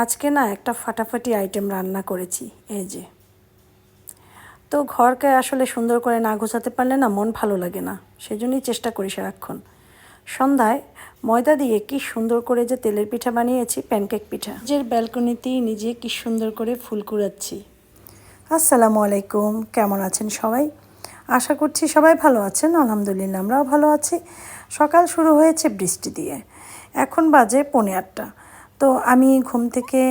আজকে না একটা ফাটাফাটি আইটেম রান্না করেছি, এই যে। তো ঘরকে আসলে সুন্দর করে না গোছাতে পারলে না মন ভালো লাগে না সেই জন্যই চেষ্টা করি সারাক্ষণ। সন্ধ্যায় ময়দা দিয়ে কি সুন্দর করে যে তেলের পিঠা বানিয়েছি প্যানকেক পিঠা। নিজের ব্যালকনিতেই নিজে কি সুন্দর করে ফুল কুড়াচ্ছি। আসসালামু আলাইকুম, কেমন আছেন সবাই? আশা করছি সবাই ভালো আছেন, আলহামদুলিল্লাহ আমরাও ভালো আছি। সকাল শুরু হয়েছে বৃষ্টি দিয়ে, এখন বাজে পৌনে আটটা। তো আমি ঘুম থেকে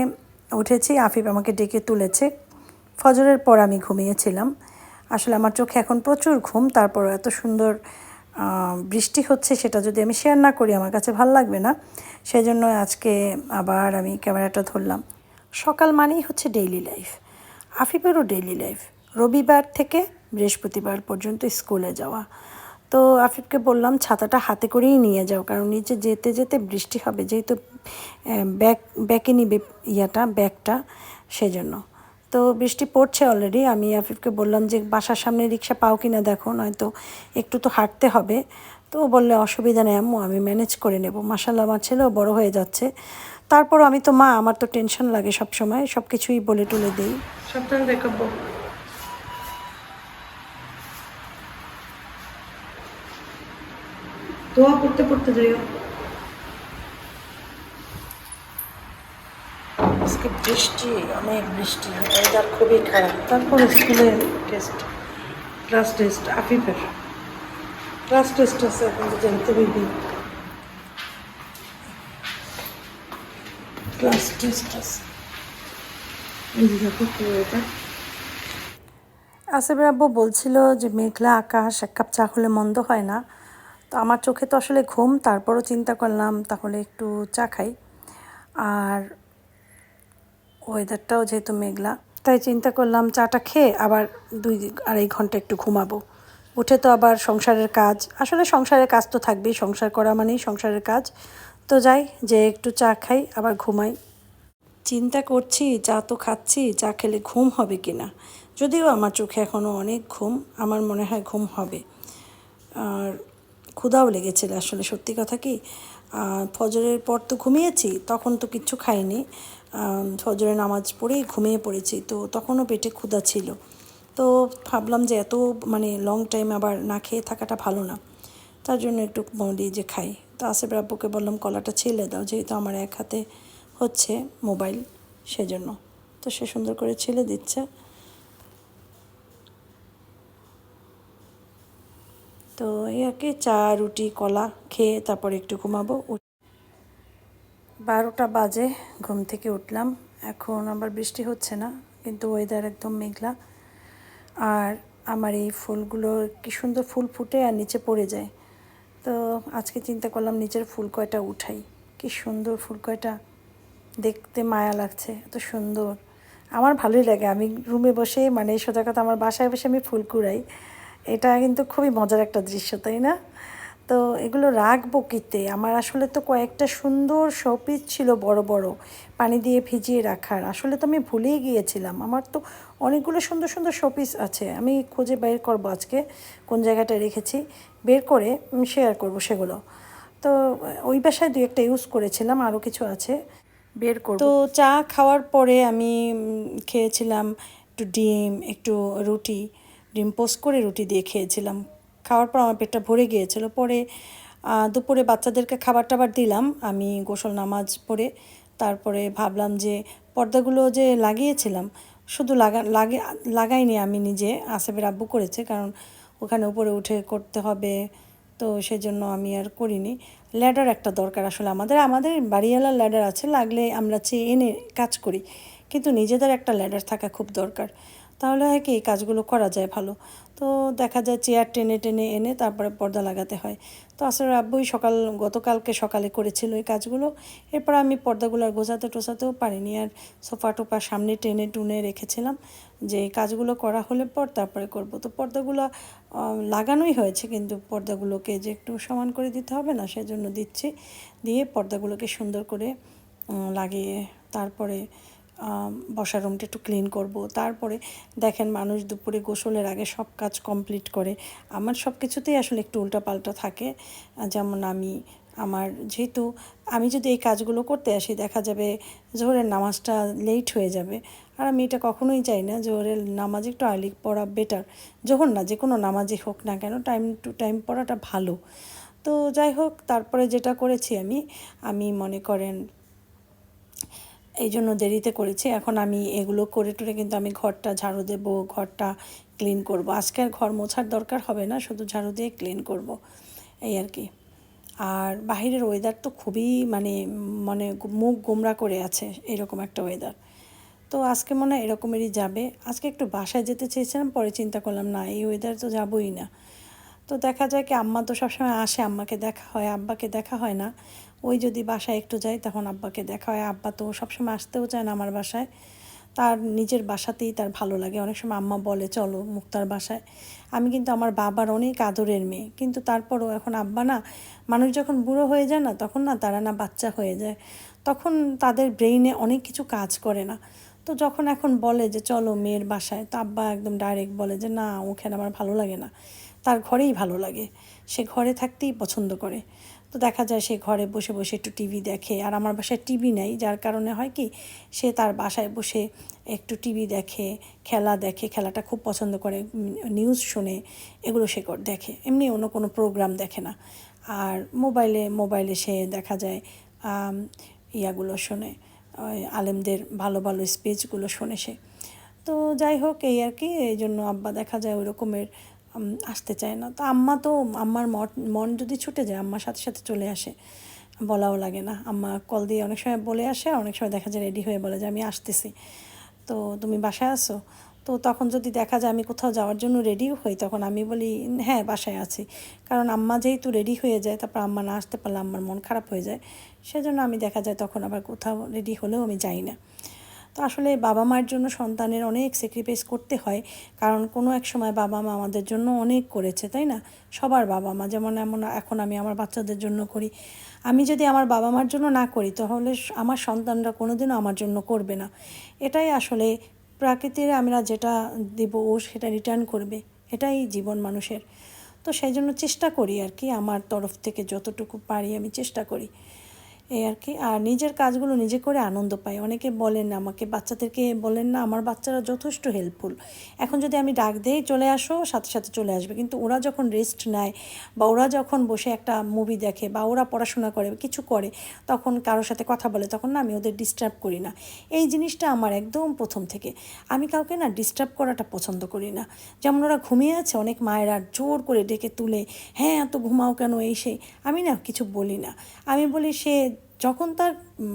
উঠেছি, আফিফ আমাকে ডেকে তুলেছে। ফজরের পর আমি ঘুমিয়েছিলাম। আসলে আমার চোখে এখন প্রচুর ঘুম তারপর এত সুন্দর বৃষ্টি হচ্ছে সেটা যদি আমি শেয়ার না করি আমার কাছে ভালো লাগবে না। সেই জন্য আজকে আবার আমি ক্যামেরাটা ধরলাম। সকাল মানেই হচ্ছে ডেইলি লাইফ আফিফেরও ডেইলি লাইফ রবিবার থেকে বৃহস্পতিবার পর্যন্ত স্কুলে যাওয়া। তো আফিফকে বললাম, ছাতাটা হাতে করেই নিয়ে যাও, কারণ নিচে যেতে যেতে বৃষ্টি হবে, যেহেতু ব্যাগ ব্যাকে নিবে ইয়াটা, ব্যাগটা সেজন্য। তো বৃষ্টি পড়ছে অলরেডি আমি আফিফকে বললাম যে বাসার সামনে রিক্সা পাও কিনা দেখো, নয়তো একটু তো হাঁটতে হবে। তো বললে, অসুবিধা নেই আম্মু, আমি ম্যানেজ করে নেব। মাসাল্লাহ আমার ছেলেও বড় হয়ে যাচ্ছে। তারপর আমি তো মা, আমার তো টেনশন লাগে সব সময় সব কিছুই বলে টুলে দিই। সাবধানে দেখাবো দোয়া পড়তে পড়তে যাইও। আজকে বৃষ্টি, অনেক বৃষ্টি ওয়েদার খুবই খারাপ। তারপর স্কুলে টেস্ট ক্লাস টেস্ট আফিফের। ক্লাস টেস্ট আছে এখন তো জানতে পারবি ক্লাস টেস্ট আছে। আসিফের আব্বু বলছিল যে মেঘলা আকাশ, এক কাপ চা হলে মন্দ হয় না। তো আমার চোখে তো আসলে ঘুম, তারপরও চিন্তা করলাম তাহলে একটু চা খাই। আর ওয়েদারটাও যেহেতু মেঘলা, তাই চিন্তা করলাম চাটা খেয়ে আবার দুই আড়াই ঘণ্টা একটু ঘুমাবো। উঠে তো আবার সংসারের কাজ। আসলে সংসারের কাজ তো থাকবেই, সংসার করা মানেই সংসারের কাজ। তো যাই যে একটু চা খাই, আবার ঘুমাই। চিন্তা করছি, চা তো খাচ্ছি, চা খেলে ঘুম হবে কি না যদিও আমার চোখে এখনও অনেক ঘুম, আমার মনে হয় ঘুম হবে। আর ক্ষুধাও লেগেছিল আসলে, সত্যি কথা কি? ফজরের পর তো ঘুমিয়েছি, তখন তো কিচ্ছু খাইনি। ফজরের নামাজ পড়েই ঘুমিয়ে পড়েছি। তো তখনও পেটে ক্ষুধা ছিল। তো ভাবলাম যে এত মানে লং টাইম আবার না খেয়ে থাকাটা ভালো না। তার জন্য একটু বলি যে খাই। তো আসিফ আব্বুকে বললাম, কলাটা ছেলে দাও, যেহেতু আমার এক হাতে হচ্ছে মোবাইল, সেজন্য। তো সে সুন্দর করে ছেলে দিচ্ছে। তো এই আর কি, চা, রুটি, কলা খেয়ে তারপর একটু ঘুমাবো বারোটা বাজে, ঘুম থেকে উঠলাম। এখন আবার বৃষ্টি হচ্ছে না, কিন্তু ওয়েদার একদম মেঘলা। আর আমার এই ফুলগুলো কি সুন্দর ফুল ফুটে আর নিচে পড়ে যায়। তো আজকে চিন্তা করলাম নিচের ফুল কয়টা উঠাই। কি সুন্দর ফুল কয়টা। দেখতে মায়া লাগছে, এত সুন্দর। আমার ভালোই লাগে, আমি রুমে বসে মানে সোজা কথা আমার বাসায় বসে আমি ফুল কুড়াই। এটা কিন্তু খুবই মজার একটা দৃশ্য, তাই না? তো এগুলো রাখব কিতে? আমার আসলে তো কয়েকটা সুন্দর শোপিস ছিল বড় বড়, পানি দিয়ে ভিজিয়ে রাখার। আসলে তো আমি ভুলেই গিয়েছিলাম। আমার তো অনেকগুলো সুন্দর সুন্দর শোপিস আছে। আমি খুঁজে বের করব আজকে, কোন জায়গাটায় রেখেছি। বের করে শেয়ার করব সেগুলো। তো, ওই বাসায় দুই একটা ইউজ করেছিলাম আরও কিছু আছে। বের করব। তো চা খাওয়ার পরে আমি খেয়েছিলাম একটু ডিম, একটু রুটি। ডিম পোস্ট করে রুটি দিয়ে খেয়েছিলাম। খাওয়ার পর আমার পেটটা ভরে গিয়েছিল। পরে দুপুরে বাচ্চাদেরকে খাবার টাবার দিলাম আমি গোসল নামাজ পড়ে। তারপরে ভাবলাম যে পর্দাগুলো যে লাগিয়েছিলাম, শুধু লাগা, লাগে, লাগাইনি আমি নিজে, আসেফের আব্বু করেছে কারণ ওখানে উপরে উঠে করতে হবে, তো সেজন্য আমি আর করিনি। ল্যাডার একটা দরকার আসলে আমাদের আমাদের বাড়িওয়ালা ল্যাডার আছে, লাগলে আমরা চেয়ে এনে কাজ করি। কিন্তু নিজেদের একটা ল্যাডার থাকা খুব দরকার। তাহলে হয় কি, এই কাজগুলো করা যায় ভালো। তো দেখা যায় চেয়ার টেনে টেনে এনে তারপরে পর্দা লাগাতে হয়। তো আসলে আব্বুই সকাল, গতকালকে সকালে করেছিল এই কাজগুলো। এরপর আমি পর্দাগুলো আর গোছাতে টোছাতেও পারিনি আর সোফা টোফা সামনে টেনে টুনে রেখেছিলাম যে এই কাজগুলো করা হলে পর তারপরে করব। তো পর্দাগুলো লাগানোই হয়েছে কিন্তু পর্দাগুলোকে যে একটু সমান করে দিতে হবে না সেজন্য দিচ্ছি। দিয়ে পর্দাগুলোকে সুন্দর করে লাগিয়ে তারপরে বসার রুমটা একটু ক্লিন করব। তারপরে দেখেন মানুষ দুপুরে গোসলের আগে সব কাজ কমপ্লিট করে। আমার সব কিছুতেই আসলে একটু উল্টাপাল্টা থাকে। যেমন আমি, আমার যেহেতু আমি যদি এই কাজগুলো করতে আসি, দেখা যাবে জোহরের নামাজটা লেট হয়ে যাবে। আর আমি এটা কখনোই চাই না, জোহরের নামাজ একটু আর্লি পড়া বেটার জোহর না, যে কোনো নামাজই হোক না কেন টাইম টু টাইম পড়াটা ভালো। তো যাই হোক, তারপরে যেটা করেছি আমি আমি মনে করেন এই জন্য দেরিতে করেছি। এখন আমি এগুলো করে টরে কিন্তু আমি ঘরটা ঝাড়ু দেব, ঘরটা ক্লিন করব। আজকে আর ঘর মোছার দরকার হবে না, শুধু ঝাড়ু দিয়ে ক্লিন করব। এই আর কি। আর বাহিরের ওয়েদার তো খুবই মানে মানে মুখ গোমরা করে আছে এরকম একটা ওয়েদার তো আজকে মনে হয় এরকমেরই যাবে। আজকে একটু বাসায় যেতে চেয়েছিলাম, পরে চিন্তা করলাম, না, এই ওয়েদার তো যাবই না। তো দেখা যায় কি, আম্মা তো সবসময় আসে, আম্মাকে দেখা হয়, আব্বাকে দেখা হয় না। ওই যদি বাসায় একটু যাই, তখন আব্বাকে দেখা হয়। আব্বা তো সবসময় আসতেও চায় না আমার বাসায়। তার নিজের বাসাতেই তার ভালো লাগে। অনেক সময় আম্মা বলে, চলো মুক্তার বাসায়। আমি কিন্তু আমার বাবার অনেক আদরের মেয়ে। কিন্তু তারপরও এখন আব্বা না, মানুষ যখন বুড়ো হয়ে যায় না, তখন না তারা না বাচ্চা হয়ে যায়। তখন তাদের ব্রেইনে অনেক কিছু কাজ করে না। তো যখন এখন বলে যে, চলো মেয়ের বাসায়, তো আব্বা একদম ডাইরেক্ট বলে যে, না, ওখানে আমার ভালো লাগে না। তার ঘরেই ভালো লাগে। সে ঘরে থাকতেই পছন্দ করে। তো দেখা যায় সে ঘরে বসে বসে একটু টিভি দেখে। আর আমার বাসায় টিভি নেই, যার কারণে হয় কি, সে তার বাসায় বসে একটু টিভি দেখে, খেলা দেখে, খেলাটা খুব পছন্দ করে, নিউজ শোনে, এগুলো সে দেখে। এমনি অন্য কোনো প্রোগ্রাম দেখে না। আর মোবাইলে মোবাইলে সে দেখা যায় ইয়াগুলো শোনে আলেমদের ভালো ভালো স্পিচগুলো শোনে সে। তো যাই হোক, এই আর কি, এই জন্য আব্বা দেখা যায় ওই রকমের আসতে চায় না। তো আম্মা তো, আম্মার মন যদি ছুটে যায়, আম্মার সাথে সাথে চলে আসে। বলাও লাগে না। আম্মা কল দিয়ে অনেক সময় বলে আসে অনেক সময় দেখা যায় রেডি হয়ে বলে যে, আমি আসতেছি। তো তুমি বাসায় আসো তো তখন যদি দেখা যায় আমি কোথাও যাওয়ার জন্য রেডিও হই, তখন আমি বলি হ্যাঁ বাসায় আছি। কারণ আম্মা যেহেতু রেডি হয়ে যায়, তারপর আম্মা না আসতে পারলে আমার মন খারাপ হয়ে যায়। সেজন্য আমি দেখা যায় তখন আবার কোথাও রেডি হলেও আমি যাই না। তো আসলে বাবা মায়ের জন্য সন্তানের অনেক স্যাক্রিফাইস করতে হয়। কারণ কোনো এক সময় বাবা মা আমাদের জন্য অনেক করেছে, তাই না? সবার বাবা মা। যেমন এমন এখন আমি আমার বাচ্চাদের জন্য করি। আমি যদি আমার বাবা মার জন্য না করি, তাহলে আমার সন্তানরা কোনোদিনও আমার জন্য করবে না। এটাই আসলে প্রাকৃতির আমরা যেটা দেব, ও সেটা রিটার্ন করবে। এটাই জীবন মানুষের। তো সেই জন্য চেষ্টা করি আর কি, আমার তরফ থেকে যতটুকু পারি আমি চেষ্টা করি। এই আর কি। আর নিজের কাজগুলো নিজে করে আনন্দ পাই। অনেকে বলেন আমাকে বাচ্চাদেরকে বলেন না, আমার বাচ্চারা যথেষ্ট হেল্পফুল এখন যদি আমি ডাক দিই চলে আসো, সাথে সাথে চলে আসবে। কিন্তু ওরা যখন রেস্ট নেয় বা ওরা যখন বসে একটা মুভি দেখে বা ওরা পড়াশোনা করে, কিছু করে, তখন কারোর সাথে কথা বলে, তখন না আমি ওদের ডিস্টার্ব করি না। এই জিনিসটা আমার একদম প্রথম থেকে। আমি কাউকে না ডিস্টার্ব করাটা পছন্দ করি না। যেমন ওরা ঘুমিয়ে আছে, অনেক মায়েরা জোর করে ডেকে তুলে হ্যাঁ এত ঘুমাও কেন এই সেই? আমি না কিছু বলি না। আমি বলি, সে যখন তার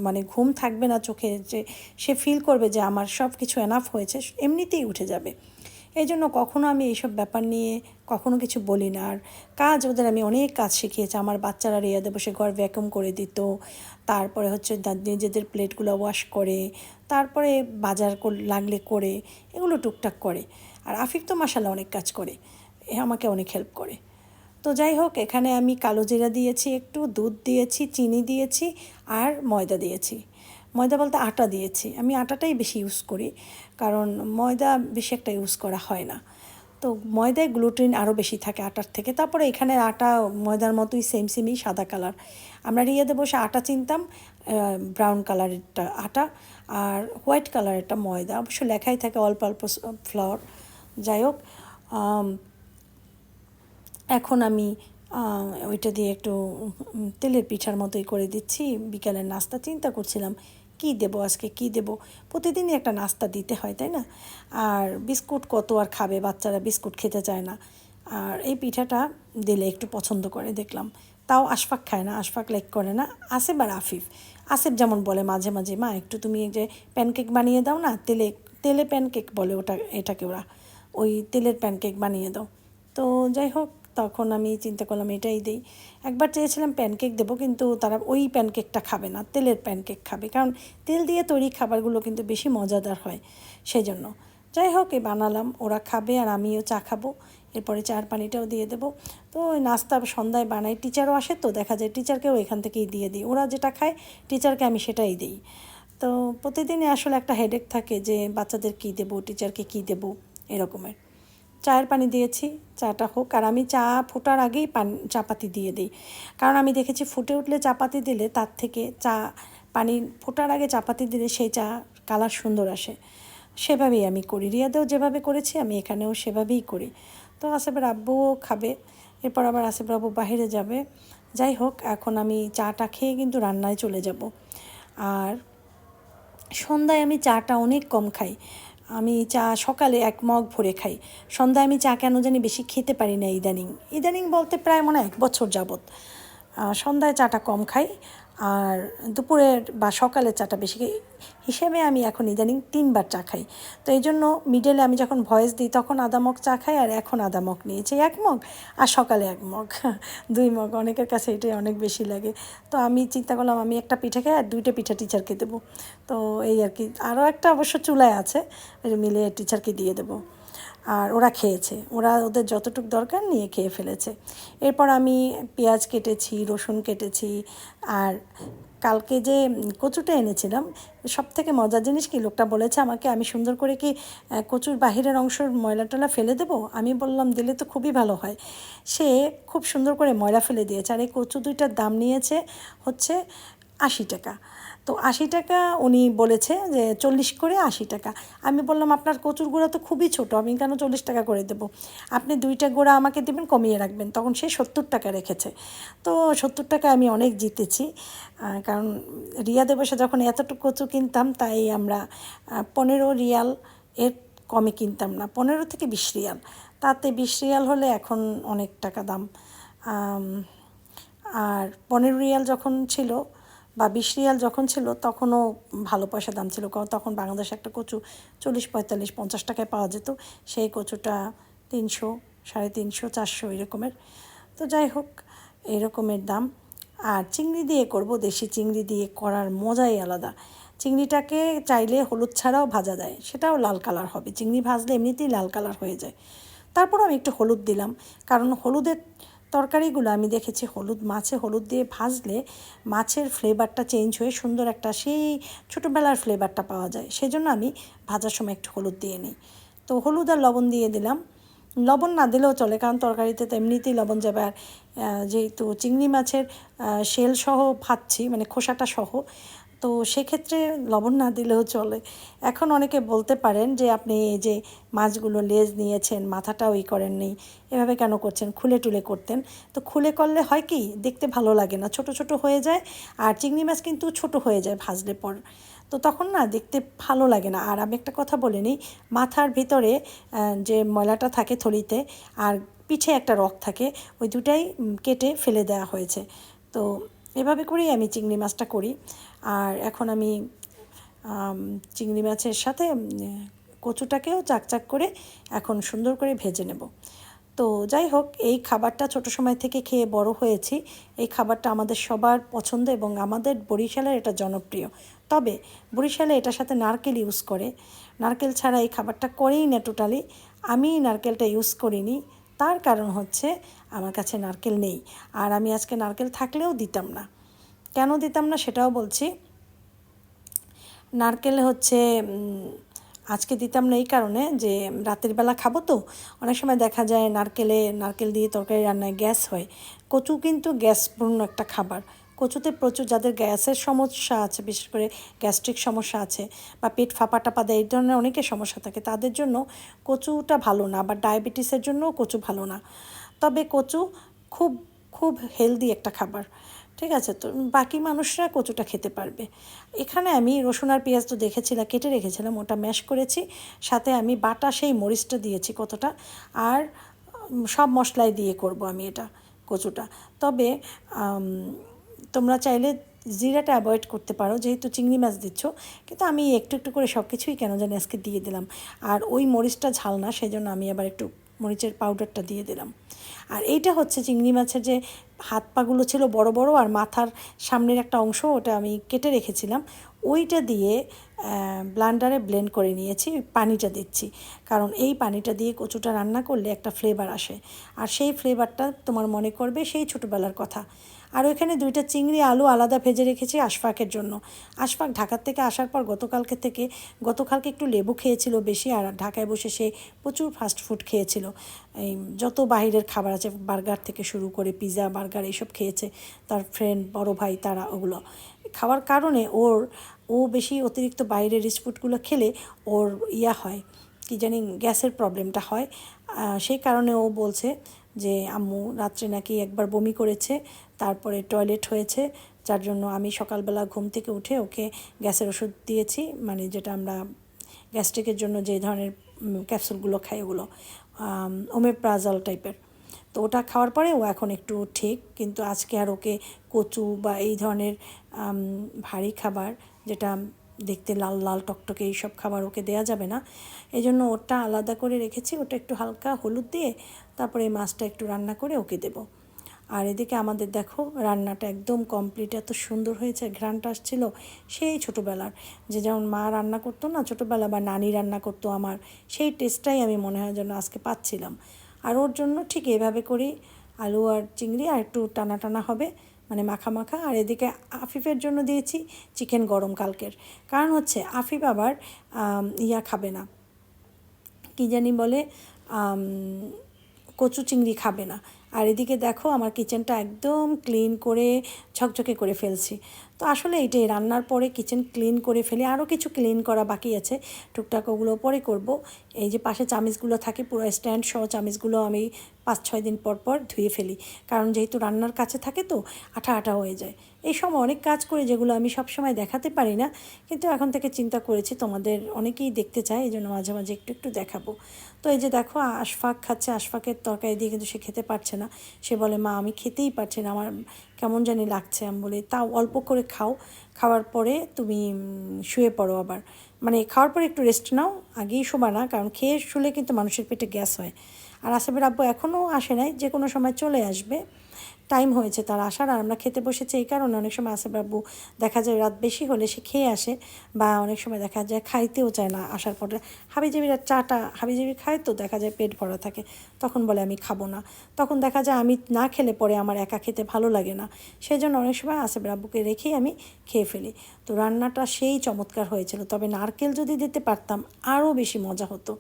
মানে ঘুম থাকবে না চোখে, যে সে ফিল করবে যে আমার সব কিছু এনাফ হয়েছে, এমনিতেই উঠে যাবে। এই জন্য কখনো আমি এইসব ব্যাপার নিয়ে কখনো কিছু বলি না। আর কাজ, ওদের আমি অনেক কাজ শিখিয়েছি। আমার বাচ্চারা রেয়াদে বসে ঘর ভ্যাকুম করে দিত। তারপরে হচ্ছে নিজেদের প্লেটগুলো ওয়াশ করে। তারপরে বাজার লাগলে করে। এগুলো টুকটাক করে। আর আফিফ তো মাসালা অনেক কাজ করে। এ আমাকে অনেক হেল্প করে। তো যাই হোক, এখানে আমি কালো জিরা দিয়েছি, একটু দুধ দিয়েছি, চিনি দিয়েছি আর ময়দা দিয়েছি। ময়দা বলতে আটা দিয়েছি। আমি আটাটাই বেশি ইউজ করি, কারণ ময়দা বেশি একটা ইউজ করা হয় না। তো ময়দায় গ্লুটিন আরও বেশি থাকে আটার থেকে। তারপরে এখানে আটা ময়দার মতোই সেম সেমই সাদা কালার আমরা রিয়াদে বসে আটা চিনতাম ব্রাউন কালারেরটা আটা আর হোয়াইট কালারেরটা ময়দা। অবশ্য লেখাই থাকে অল্প অল্প ফ্লাওয়ার যাই হোক এখন আমি ওইটা দিয়ে একটু তেলের পিঠার মতোই করে দিচ্ছি। বিকালের নাস্তা চিন্তা করছিলাম, কি দেব আজকে, কি দেব? প্রতিদিনই একটা নাস্তা দিতে হয়, তাই না? আর বিস্কুট কত আর খাবে? বাচ্চারা বিস্কুট খেতে চায় না। আর এই পিঠাটা দিলে একটু পছন্দ করে, দেখলাম। তাও আশফাক খায় না, আশফাক লাইক করে না। আসেফ আর আফিফ। আসেফ যেমন বলে মাঝে মাঝে, মা, একটু তুমি যে প্যানকেক বানিয়ে দাও না, তেলে তেলে প্যানকেক বলে ওটা, এটাকে ওরা, ওই তেলের প্যানকেক বানিয়ে দাও। তো যাই হোক তখন আমি চিন্তা করলাম এটাই দিই। একবার চেয়েছিলাম প্যানকেক দেবো, কিন্তু তারা ওই প্যানকেকটা খাবে না, তেলের প্যানকেক খাবে। কারণ তেল দিয়ে তৈরি খাবারগুলো কিন্তু বেশি মজাদার হয় সেই জন্য যাই হোক, এ বানালাম, ওরা খাবে আর আমিও চা খাব। এরপরে চার পানিটাও দিয়ে দেবো। তো নাস্তা সন্ধ্যায় বানাই টিচারও আসে তো দেখা যায় টিচারকেও এখান থেকেই দিয়ে দিই। ওরা যেটা খায় টিচারকে আমি সেটাই দিই। তো প্রতিদিনই আসলে একটা হেডেক থাকে যে বাচ্চাদের কী দেবো টিচারকে কী দেবো, এরকমের। চায়ের পানি দিয়েছি, চাটা হোক। আর আমি চা ফোটার আগেই পান, চাপাতি দিয়ে দিই। কারণ আমি দেখেছি ফুটে উঠলে চাপাতি দিলে তার থেকে চা, পানি ফোটার আগে চাপাতি দিলে সেই চা কালার সুন্দর আসে। সেভাবেই আমি করি। রিয়াদেও যেভাবে করেছি, আমি এখানেও সেভাবেই করি। তো আসেফের আব্বুও খাবে। এরপর আবার আসেফের আব্বু বাহিরে যাবে। যাই হোক, এখন আমি চাটা খেয়ে কিন্তু রান্নায় চলে যাব। আর সন্ধ্যায় আমি চাটা অনেক কম খাই। আমি চা সকালে এক মগ ভরে খাই। সন্ধ্যায় আমি চা কেন জানি বেশি খেতে পারি না ইদানিং। ইদানিং বলতে প্রায় মনে এক বছর যাবত সন্ধ্যায় চাটা কম খাই। আর দুপুরের বা সকালে চাটা বেশি হিসেবে আমি এখন ইদানিং তিনবার চা খাই। তো এই জন্য মিডলে আমি যখন ভয়েস দিই, তখন আদা মগ চা খাই আর এখন আদা মগ নিয়েছি এক মগ আর সকালে এক মগ, দুই মগ, অনেকের কাছে এটাই অনেক বেশি লাগে। তো আমি চিন্তা করলাম, আমি একটা পিঠে খাই আর দুইটা পিঠা টিচারকে দেবো। তো এই আর কি, আরও একটা অবশ্য চুলায় আছে মিলে টিচারকে দিয়ে দেবো। আর ওরা খেয়েছে। ওরা ওদের যতটুকু দরকার নিয়ে খেয়ে ফেলেছে। এরপর আমি পেঁয়াজ কেটেছি, রসুন কেটেছি, আর কালকে যে কচুটা এনেছিলাম সব থেকে মজার জিনিস কি, লোকটা বলেছে আমাকে, আমি সুন্দর করে কি কচুর বাহিরের অংশের ময়লা টলা ফেলে দেবো? আমি বললাম, দিলে তো খুবই ভালো হয়। সে খুব সুন্দর করে ময়লা ফেলে দিয়েছে, আর এই কচু দুইটার দাম নিয়েছে হচ্ছে আশি টাকা। তো আশি টাকা উনি বলেছে যে চল্লিশ করে আশি টাকা। আমি বললাম, আপনার কচুর গোড়া তো খুবই ছোট, আমি কেন চল্লিশ টাকা করে দেবো? আপনি দুইটা গোড়া আমাকে দেবেন, কমিয়ে রাখবেন। তখন সে সত্তর টাকা রেখেছে। তো সত্তর টাকা আমি অনেক জিতেছি কারণ রিয়া দেবসে যখন এতটুকু কচু কিনতাম, তাই আমরা পনেরো রিয়াল এর কমে কিনতাম না, পনেরো থেকে বিশ রিয়াল। তাতে বিশ রিয়াল হলে এখন অনেক টাকা দাম। আর পনেরো রিয়াল যখন ছিল বা বিশ রিয়াল যখন ছিল, তখনও ভালো পয়সা দাম ছিল। তখন বাংলাদেশে একটা কচু চল্লিশ, পঁয়তাল্লিশ, পঞ্চাশ টাকায় পাওয়া যেত। সেই কচুটা তিনশো, সাড়ে তিনশো, চারশো এরকমের। তো যাই হোক, এরকমের দাম। আর চিংড়ি দিয়ে করব দেশি চিংড়ি দিয়ে করার মজাই আলাদা। চিংড়িটাকে চাইলে হলুদ ছাড়াও ভাজা দেয় সেটাও লাল কালার হবে। চিংড়ি ভাজলে এমনিতেই লাল কালার হয়ে যায়। তারপর আমি একটু হলুদ দিলাম। কারণ হলুদের তরকারিগুলো আমি দেখেছি, হলুদ মাছে হলুদ দিয়ে ভাজলে মাছের ফ্লেভারটা চেঞ্জ হয়ে সুন্দর একটা সেই ছোটোবেলার ফ্লেভারটা পাওয়া যায়। সেই জন্য আমি ভাজার সময় একটু হলুদ দিয়ে নিই। তো হলুদ আর লবণ দিয়ে দিলাম। লবণ না দিলেও চলে, কারণ তরকারিতে তো এমনিতেই লবণ যাবে আর যেহেতু চিংড়ি মাছের শেল সহ ভাজছি মানে খোসাটা সহ। তো সেক্ষেত্রে লবণ না দিলেও চলে। এখন অনেকে বলতে পারেন যে, আপনি এই যে মাছগুলো লেজ নিয়েছেন, মাথাটাও ই করেননি, এভাবে কেন করছেন? খুলে টুলে করতেন। তো খুলে করলে হয় কি, দেখতে ভালো লাগে না। ছোট ছোট হয়ে যায় আর চিংড়ি মাছ কিন্তু ছোট হয়ে যায় ভাজলে পর। তো তখন না দেখতে ভালো লাগে না। আর আমি একটা কথা বলে নিই, মাথার ভিতরে যে ময়লাটা থাকে থলিতে আর পিঠে একটা রক থাকে, ওই দুটাই কেটে ফেলে দেওয়া হয়েছে। তো এভাবে করেই আমি চিংড়ি মাছটা করি। আর এখন আমি চিংড়ি মাছের সাথে কচুটাকেও চাকচাক করে এখন সুন্দর করে ভেজে নেব। তো যাই হোক, এই খাবারটা ছোট সময় থেকে খেয়ে বড় হয়েছি। এই খাবারটা আমাদের সবার পছন্দ এবং আমাদের বরিশালের এটা জনপ্রিয়। তবে বরিশালে এটার সাথে নারকেল ইউজ করে। নারকেল ছাড়া এই খাবারটা করেই না টোটালি আমি নারকেলটা ইউজ করিনি। তার কারণ হচ্ছে আমার কাছে নারকেল নেই। আর আমি আজকে নারকেল থাকলেও দিতাম না। কেন দিতাম না সেটাও বলছি। নারকেল হচ্ছে আজকে দিতাম না এই কারণে যে রাতের বেলা খাব তো, অনেক সময় দেখা যায় নারকেলে, নারকেল দিয়ে তরকারি রান্নায় গ্যাস হয়। কচু কিন্তু গ্যাসপূর্ণ একটা খাবার। কচুতে প্রচুর যাদের গ্যাসের সমস্যা আছে, বিশেষ করে গ্যাস্ট্রিক সমস্যা আছে বা পেট ফাঁপা টাপা দেয়, এই ধরনের অনেকের সমস্যা থাকে। তাদের জন্য কচুটা ভালো না বা ডায়াবেটিসের জন্যও কচু ভালো না। তবে কচু খুব খুব হেলদি একটা খাবার। ঠিক আছে, তো বাকি মানুষরা কচুটা খেতে পারবে। এখানে আমি রসুন আর পেঁয়াজ তো দেখেছিলাম কেটে রেখেছিলাম, ওটা ম্যাশ করেছি, সাথে আমি বাটা সেই মরিচটা দিয়েছি কতটা, আর সব মশলাই দিয়ে করব আমি এটা কচুটা। তবে তোমরা চাইলে জিরাটা অ্যাভয়েড করতে পারো, যেহেতু চিংড়ি মাছ দিচ্ছ, কিন্তু আমি একটু একটু করে সব কিছুই কেন জানি আজকে দিয়ে দিলাম। আর ওই মরিচটা ঝাল না সেই জন্য আমি আবার একটু মরিচের পাউডারটা দিয়ে দিলাম। আর এইটা হচ্ছে চিংড়ি মাছের যে হাত পাগুলো ছিল বড় বড় আর মাথার সামনের একটা অংশ ওটা আমি কেটে রেখেছিলাম, ওইটা দিয়ে ব্লান্ডারে ব্লেন্ড করে নিয়েছি, পানিটা দিচ্ছি। কারণ এই পানিটা দিয়ে কচুটা রান্না করলে একটা ফ্লেভার আসে। আর সেই ফ্লেভারটা তোমার মনে করবে সেই ছোটোবেলার কথা। আর ওইখানে দুইটা চিংড়ি আলু আলাদা ভেজে রেখেছি আশফাকের জন্য। আশফাক ঢাকার থেকে আসার পর গতকালকে থেকে গতকালকে একটু লেবু খেয়েছিল বেশি আর ঢাকায় বসে সে প্রচুর ফাস্ট ফুড খেয়েছিল। এই যত বাইরের খাবার আছে, বার্গার থেকে শুরু করে পিৎজা বার্গার এইসব খেয়েছে তার ফ্রেন্ড বড় ভাই, তারা ওগুলো। খাওয়ার কারণে ওর, ও বেশি অতিরিক্ত বাইরের রিচ ফুডগুলো খেলে ওর ইয়া হয়, কি জানি গ্যাসের প্রবলেমটা হয়। সেই কারণে ও বলছে যে আম্মু রাত্রে নাকি একবার বমি করেছে, তারপরে টয়লেট হয়েছে, যার জন্য আমি সকালবেলা ঘুম থেকে উঠে ওকে গ্যাসের ওষুধ দিয়েছি মানে যেটা আমরা গ্যাস্ট্রিকের জন্য যে ধরনের ক্যাপসুলগুলো খাই ওগুলো ওমেপ্রাজল টাইপের তো ওটা খাওয়ার পরে ও এখন একটু ঠিক, কিন্তু আজকে আর ওকে কচু বা এই ধরনের ভারী খাবার যেটা দেখতে লাল লাল টকটকে এইসব খাবার ওকে দেয়া যাবে না এই জন্য ওটা আলাদা করে রেখেছি, ওটা একটু হালকা হলুদ দিয়ে তারপরে এই মাছটা একটু রান্না করে ওকে দেবো। আর এদিকে আমাদের দেখো, রান্নাটা একদম কমপ্লিট এত সুন্দর হয়েছে ঘ্রানটা আসছিল সেই ছোটোবেলার। যে যেমন মা রান্না করতো না ছোটোবেলা বা নানি রান্না করতো আমার, সেই টেস্টটাই আমি মনে হয় যেন আজকে পাচ্ছিলাম। আর ওর জন্য ঠিক এভাবে করি আলু আর চিংড়ি আর একটু টানা টানা হবে মানে মাখা মাখা। আর এদিকে আফিফের জন্য দিয়েছি চিকেন গরম কালকের। কারণ হচ্ছে আফিফ আবার ইয়া খাবে না। কি জানি বলে কচু চিংড়ি খাবে না। আর এদিকে দেখো আমার কিচেনটা একদম ক্লিন করে ঝকঝকে করে ফেলছি। তো আসলে এইটাই, রান্নার পরে কিচেন ক্লিন করে ফেলি আরও কিছু ক্লিন করা বাকি আছে। টুকটাক ওগুলো পরে করব। এই যে পাশে চামিচগুলো থাকে, পুরো স্ট্যান্ড সহ চামিচগুলো আমি পাঁচ ছয় দিন পর পর ধুয়ে ফেলি। কারণ যেহেতু রান্নার কাছে থাকে তো, আঠা আঠা হয়ে যায়। এই সময় অনেক কাজ করে যেগুলো আমি সব সময় দেখাতে পারি না, কিন্তু এখন থেকে চিন্তা করেছি তোমাদের অনেকেই দেখতে চায় এই জন্য মাঝে মাঝে একটু একটু দেখাবো। তো এই যে দেখো, আশফাক খাচ্ছে, আশফাকের তরকারি দিয়ে কিন্তু সে খেতে পারছে না। সে বলে, মা, আমি খেতেই পারছি না, আমার কেমন জানি লাগছে আমি বলি তাও অল্প করে খাও। খাওয়ার পরে তুমি শুয়ে পড়ো আবার। মানে খাওয়ার পরে একটু রেস্ট নাও, আগেই শোবা না, কারণ খেয়ে শুলে কিন্তু মানুষের পেটে গ্যাস হয়। আর আসাবের আব্বু এখনও আসে নাই, যে কোনো সময় চলে আসবে। টাইম হয়েছে তার আসার, আর আমরা খেতে বসেছি এই কারণে অনেক সময় আসেফ আব্বু দেখা যায় রাত বেশি হলে সে খেয়ে আসে, বা অনেক সময় দেখা যায় খাইতেও চায় না আসার পরে। হাবিজাবিরা চাটা হাবিজাবি খায় তো দেখা যায় পেট ভরা থাকে, তখন বলে আমি খাব না। তখন দেখা যায় আমি না খেলে পরে আমার একা খেতে ভালো লাগে না। সেই জন্য অনেক সময় আসেফ আব্বুকে রেখেই আমি খেয়ে ফেলি। তো রান্নাটা সেই চমৎকার হয়েছিল, তবে নারকেল যদি দিতে পারতাম আরও বেশি মজা হতো।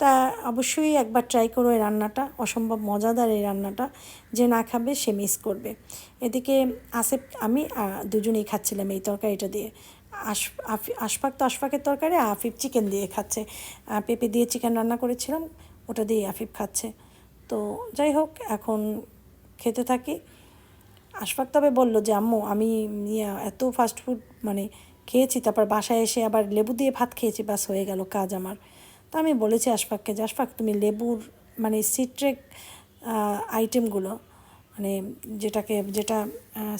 তা অবশ্যই একবার ট্রাই করো এই রান্নাটা। অসম্ভব মজাদার এই রান্নাটা। যে না খাবে, সে মিস করবে। এদিকে আসেফ, আমি দুজনেই খাচ্ছিলাম এই তরকারিটা দিয়ে। আশ আশফাক তো আশফাকের তরকারি আফিফ চিকেন দিয়ে খাচ্ছে। পেঁপে দিয়ে চিকেন রান্না করেছিলাম, ওটা দিয়ে আফিফ খাচ্ছে। তো যাই হোক, এখন খেতে থাকি। আশফাক তবে বলল যে, আম্মু, আমি এত ফাস্ট ফুড মানে খেয়েছি, তারপর বাসায় এসে আবার লেবু দিয়ে ভাত খেয়েছি, ব্যাস হয়ে গেল কাজ আমার। আমি বলেছি আশফাককে যে, আশফাক, তুমি লেবুর মানে সিট্রিক আইটেমগুলো মানে যেটাকে, যেটা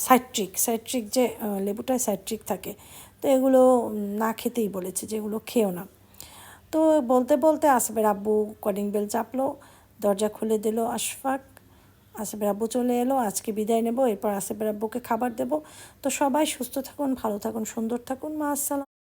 সাইট্রিক সাইট্রিক যে লেবুটায় সাইট্রিক থাকে, তো এগুলো না খেতেই বলেছে যেগুলো খেও না। তো বলতে বলতে আসবের আব্বু কলিং বেল চাপলো, দরজা খুলে দিল আশফাক, আসবের আব্বু চলে এলো, আজকে বিদায় নেব, এরপর আসবের আব্বুকে খাবার দেব। তো সবাই সুস্থ থাকুন, ভালো থাকুন, সুন্দর থাকুন, মা, আসসালাম।